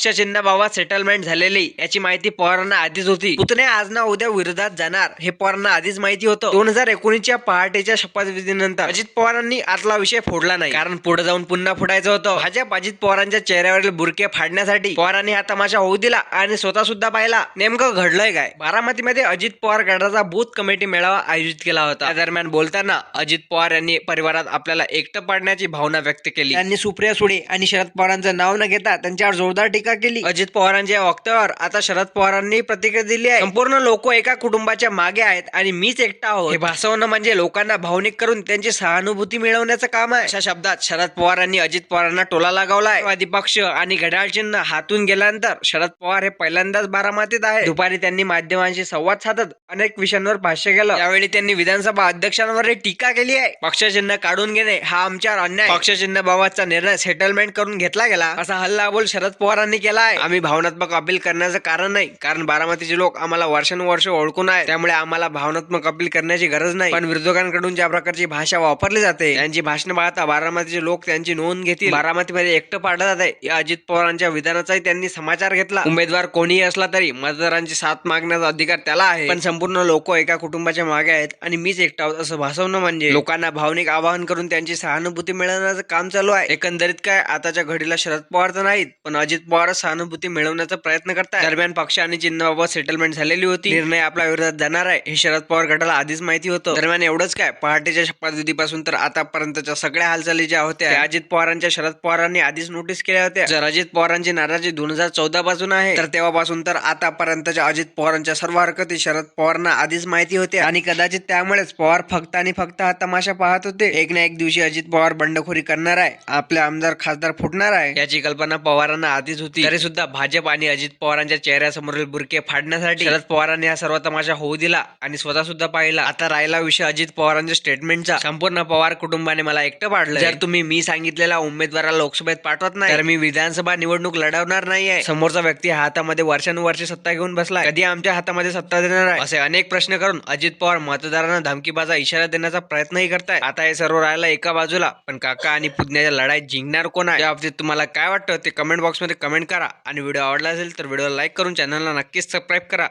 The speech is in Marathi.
पक्ष चिन्ह सेटलमेंट झालेली याची माहिती पवारांना आधीच होती. पुतणे आज ना उद्या विरोधात जाणार हे पवारांना आधीच माहिती होतं. दोन हजार एकोणीसच्या पहाटेच्या शपथविधीनंतर अजित पवारांनी आतला विषय फोडला नाही. कारण पुढे जाऊन पुन्हा फोडायचं होतं. भाजप अजित पवारांच्या चेहऱ्यावरील बुरके फाडण्यासाठी पवारांनी हा तमाशा होऊ दिला आणि स्वतः सुद्धा पाहिला. नेमकं घडलंय काय? बारामतीमध्ये अजित पवार गटाचा बूथ कमिटी मेळावा आयोजित केला होता. त्या दरम्यान बोलताना अजित पवार यांनी परिवारात आपल्याला एकटं पाडण्याची भावना व्यक्त केली. त्यांनी सुप्रिया सुळे आणि शरद पवारांचं नाव न घेता त्यांच्यावर जोरदार टीका केली. अजित पवारांच्या वक्तव्यावर आता शरद पवारांनी प्रतिक्रिया दिली आहे. संपूर्ण लोक एका कुटुंबाच्या मागे आहेत आणि मीच एकटा आहोत. हे भासवणं म्हणजे लोकांना भावनिक करून त्यांची सहानुभूती मिळवण्याचं काम आहे. अशा शब्दात शरद पवारांनी अजित पवारांना टोला लगावलाय. आहे पक्ष आणि घड्याळ चिन्ह हातून गेल्यानंतर शरद पवार हे पहिल्यांदाच बारामतीत आहे दुपारी त्यांनी माध्यमांशी संवाद साधत अनेक विषयांवर भाष्य केलं. यावेळी त्यांनी विधानसभा अध्यक्षांवर टीका केली आहे. पक्षचिन्ह काढून घेणे हा आमच्यावर अन्याय पक्षचिन्ह बाबतचा निर्णय सेटलमेंट करून घेतला गेला. असा हल्लाबोल शरद पवारांनी केला आहे आम्ही भावनात्मक अपील करण्याचं कारण नाही. कारण बारामतीचे लोक आम्हाला वर्षानुवर्ष ओळखून आहे त्यामुळे आम्हाला भावनात्मक अपील करण्याची गरज नाही. पण विरोधकांकडून ज्या प्रकारची भाषा वापरली जाते त्यांची भाषण पाहता बारामतीचे लोक त्यांची नोंद घेतील. बारामतीमध्ये एकटं पाडलं जात आहे या अजित पवारांच्या विधानाचाही त्यांनी समाचार घेतला. उमेदवार कोणीही असला तरी मतदारांची साथ मागण्याचा अधिकार त्याला आहे. पण संपूर्ण लोक एका कुटुंबाच्या मागे आहेत आणि मीच एकटा आहोत असं भासवणं म्हणजे. लोकांना भावनिक आवाहन करून त्यांची सहानुभूती मिळवण्याचं काम चालू आहे. एकंदरीत काय? आताच्या घडीला शरद पवार तर नाहीत पण अजित पवार सहानुभूती मिळवण्याचा प्रयत्न करतात दरम्यान पक्ष आणि चिन्हाबाबत सेटलमेंट झालेली होती. निर्णय आपल्या विरोधात जाणार आहे हे शरद पवार गटाला आधीच माहिती होतं. दरम्यान एवढंच काय पहाटेच्या शपथविधीपासून तर आतापर्यंतच्या सगळ्या हालचाली ज्या होत्या अजित पवारांच्या शरद पवारांनी आधीच नोटीस केल्या होत्या. जर अजित पवारांची नाराजी दोन हजार चौदा पासून आहे तर तेव्हापासून तर आतापर्यंतच्या अजित पवारांच्या सर्व हरकती शरद पवारांना आधीच माहिती होत्या. आणि कदाचित त्यामुळेच पवार फक्त आणि फक्त हा तमाशा पाहत होते. एक ना एक दिवशी अजित पवार बंडखोरी करणार आहे आपले आमदार खासदार फुटणार आहे. याची कल्पना पवारांना आधीच होती. तरी सुद्धा भाजप आणि अजित पवारांच्या चेहऱ्यासमोरील बुरके फाडण्यासाठी शरद पवारांनी हा सर्व तमाशा होऊ दिला आणि स्वतः सुद्धा पाहिला. आता राहिला विषय अजित पवारांच्या स्टेटमेंटचा संपूर्ण पवार कुटुंबाने मला एकटं पाडलं जर तुम्ही मी सांगितलेल्या उमेदवाराला लोकसभेत पाठवत नाही तर मी विधानसभा निवडणूक लढवणार नाहीये. समोरचा व्यक्ती हातामध्ये वर्षानुवर्षे सत्ता घेऊन बसला कधी आमच्या हातामध्ये सत्ता देणार आहे? असे अनेक प्रश्न करून अजित पवार मतदारांना धमकीबाजा इशारा देण्याचा प्रयत्नही करताय आता हे सर्व राहिला एका बाजूला. पण काका आणि पुतण्याच्या लढाईत जिंकणार कोण आहे? या बाबतीत तुम्हाला काय वाटतं? ते कमेंट बॉक्समध्ये कमेंट करा. आणि व्हिडिओ आवडला असेल तर व्हिडिओला लाईक करून चॅनलला नक्कीच सबस्क्राईब करा.